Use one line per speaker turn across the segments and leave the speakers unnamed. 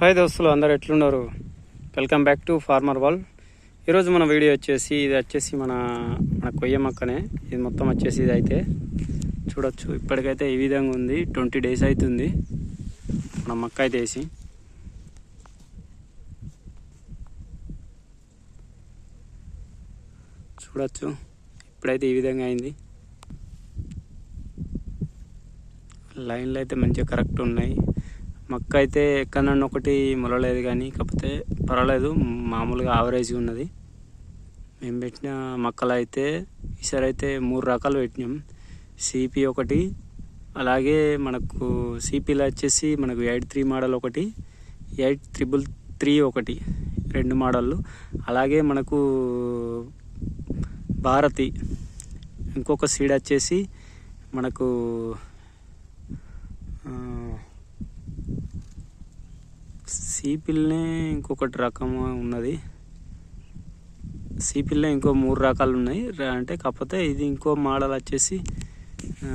Hi దోస్తులు అందరు ఎట్లున్నారు? Welcome back to farmer wall ఈరోజు మన వీడియో వచ్చేసి ఇది వచ్చేసి మన మన కొయ్య మొక్కనే ఇది మొత్తం వచ్చేసి ఇది అయితే చూడొచ్చు ఇప్పటికైతే ఈ విధంగా ఉంది. ట్వంటీ డేస్ అవుతుంది. మన మొక్క అయితే వేసి. చూడొచ్చు ఇప్పుడైతే ఈ విధంగా అయింది. లైన్లు అయితే మంచిగా కరెక్ట్ ఉన్నాయి. మక్క అయితే ఎక్కడన్నా ఒకటి మొలలేదు కానీ కాకపోతే పర్వాలేదు. మామూలుగా యావరేజ్గా ఉన్నది. మేము పెట్టిన మొక్కలు అయితే ఈసారి అయితే మూడు రకాలు పెట్టినాం. సిపి ఒకటి అలాగే మనకు సిపిలో వచ్చేసి మనకు ఎయిట్ త్రీ మోడల్ ఒకటి ఎయిట్ త్రిబుల్ త్రీ ఒకటి రెండు మోడళ్ళు. అలాగే మనకు భారతి ఇంకొక సీడ్ వచ్చేసి మనకు సీపిల్నే ఇంకొకటి రకం ఉన్నది. సీపిల్లో ఇంకో మూడు రకాలు ఉన్నాయి అంటే కాకపోతే ఇది ఇంకో మోడల్ వచ్చేసి ఆ,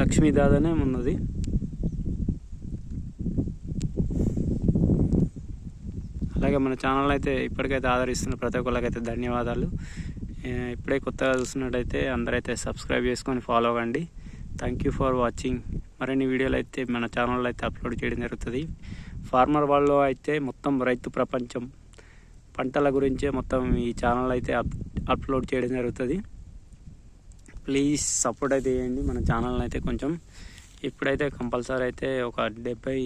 లక్ష్మీదాదనే ఉన్నది. అలాగే మన ఛానల్ అయితే ఇప్పటికైతే ఆదరిస్తున్న ప్రతి ఒక్కరికైతే ధన్యవాదాలు. ఇప్పుడే కొత్తగా చూసినట్టయితే అందరైతే సబ్స్క్రైబ్ చేసుకొని ఫాలో అవ్వండి. థ్యాంక్ యూ ఫర్ వాచింగ్ మరిన్ని వీడియోలు అయితే మన ఛానల్లో అయితే అప్లోడ్ చేయడం జరుగుతుంది. ఫార్మర్ వాళ్ళు అయితే మొత్తం రైతు ప్రపంచం. పంటల గురించే మొత్తం ఈ ఛానల్ అయితే అప్ అప్లోడ్ చేయడం జరుగుతుంది. ప్లీజ్ సపోర్ట్ అయితే చేయండి మన ఛానల్ అయితే కొంచెం. ఇప్పుడైతే కంపల్సరీ అయితే ఒక డెబ్బై